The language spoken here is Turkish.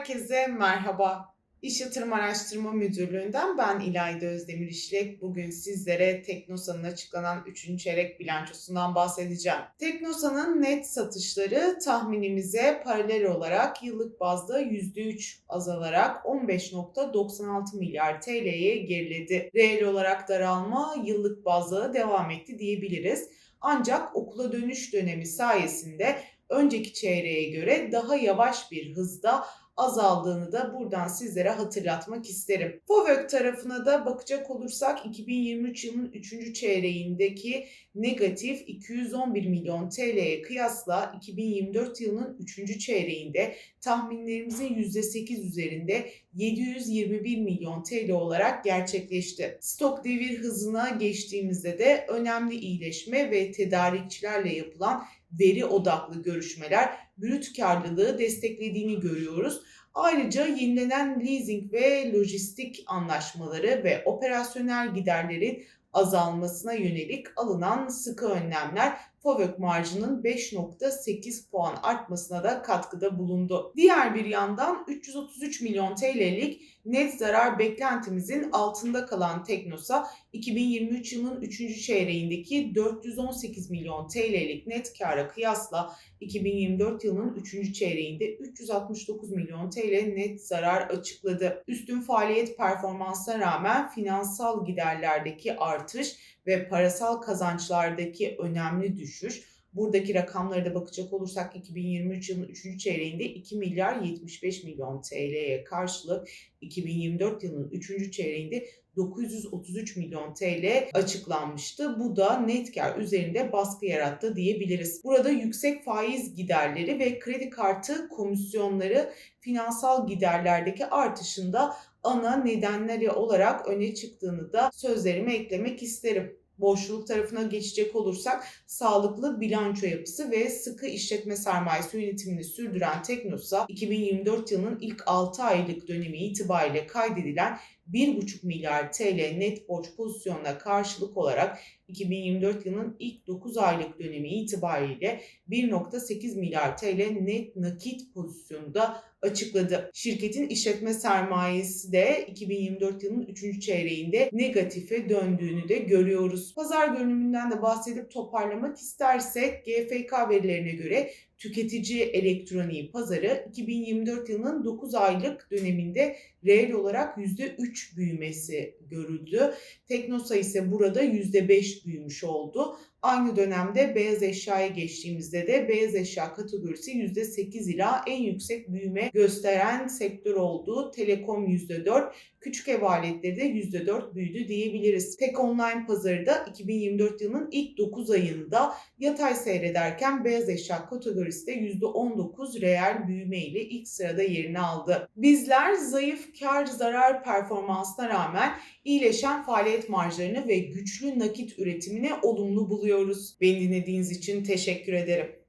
Herkese merhaba. İş Yatırım Araştırma Müdürlüğü'nden ben İlayda Özdemir İşlek. Bugün sizlere Teknosa'nın açıklanan 3. çeyrek bilançosundan bahsedeceğim. Teknosa'nın net satışları tahminimize paralel olarak yıllık bazda %3 azalarak 15.96 milyar TL'ye geriledi. Reel olarak daralma yıllık bazda devam etti diyebiliriz. Ancak okula dönüş dönemi sayesinde önceki çeyreğe göre daha yavaş bir hızda azaldığını da buradan sizlere hatırlatmak isterim. FOVÖK tarafına da bakacak olursak 2023 yılının 3. çeyreğindeki negatif 211 milyon TL'ye kıyasla 2024 yılının 3. çeyreğinde tahminlerimizin %8 üzerinde 721 milyon TL olarak gerçekleşti. Stok devir hızına geçtiğimizde de önemli iyileşme ve tedarikçilerle yapılan veri odaklı görüşmeler brüt karlılığı desteklediğini görüyoruz. Ayrıca yenilenen leasing ve lojistik anlaşmaları ve operasyonel giderlerin azalmasına yönelik alınan sıkı önlemler FOVÖK marjının 5.8 puan artmasına da katkıda bulundu. Diğer bir yandan 333 milyon TL'lik net zarar beklentimizin altında kalan Teknosa 2023 yılının 3. çeyreğindeki 418 milyon TL'lik net kara kıyasla 2024 yılının 3. çeyreğinde 369 milyon TL net zarar açıkladı. Üstün faaliyet performansına rağmen finansal giderlerdeki artış ve parasal kazançlardaki önemli düşüş Buradaki rakamlara da bakacak olursak 2023 yılının 3. çeyreğinde 2 milyar 75 milyon TL'ye karşılık 2024 yılının 3. çeyreğinde 933 milyon TL açıklanmıştı. Bu da net kar üzerinde baskı yarattı diyebiliriz. Burada yüksek faiz giderleri ve kredi kartı komisyonları finansal giderlerdeki artışında ana nedenleri olarak öne çıktığını da sözlerime eklemek isterim boşluk tarafına geçecek olursak sağlıklı bilanço yapısı ve sıkı işletme sermayesi yönetimini sürdüren Teknosa 2024 yılının ilk 6 aylık dönemi itibariyle kaydedilen 1,5 milyar TL net borç pozisyonuna karşılık olarak 2024 yılının ilk 9 aylık dönemi itibariyle 1.8 milyar TL net nakit pozisyonu da açıkladı. Şirketin işletme sermayesi de 2024 yılının 3. çeyreğinde negatife döndüğünü de görüyoruz. Pazar görünümünden de bahsedip toparlamak istersek GFK verilerine göre tüketici elektroniği pazarı 2024 yılının 9 aylık döneminde reel olarak %3 büyümesi görüldü. Teknosa ise burada %5 büyümüş oldu. Aynı dönemde beyaz eşyaya geçtiğimizde de beyaz eşya kategorisi %8 ila en yüksek büyüme gösteren sektör olduğu telekom %4, küçük ev aletleri de %4 büyüdü diyebiliriz. Tek online pazarı da 2024 yılının ilk 9 ayında yatay seyrederken beyaz eşya kategorisi de %19 reel büyüme ile ilk sırada yerini aldı. Bizler zayıf kar zarar performansına rağmen iyileşen faaliyet marjlarını ve güçlü nakit üretimini olumlu buluyoruz. Beni dinlediğiniz için teşekkür ederim.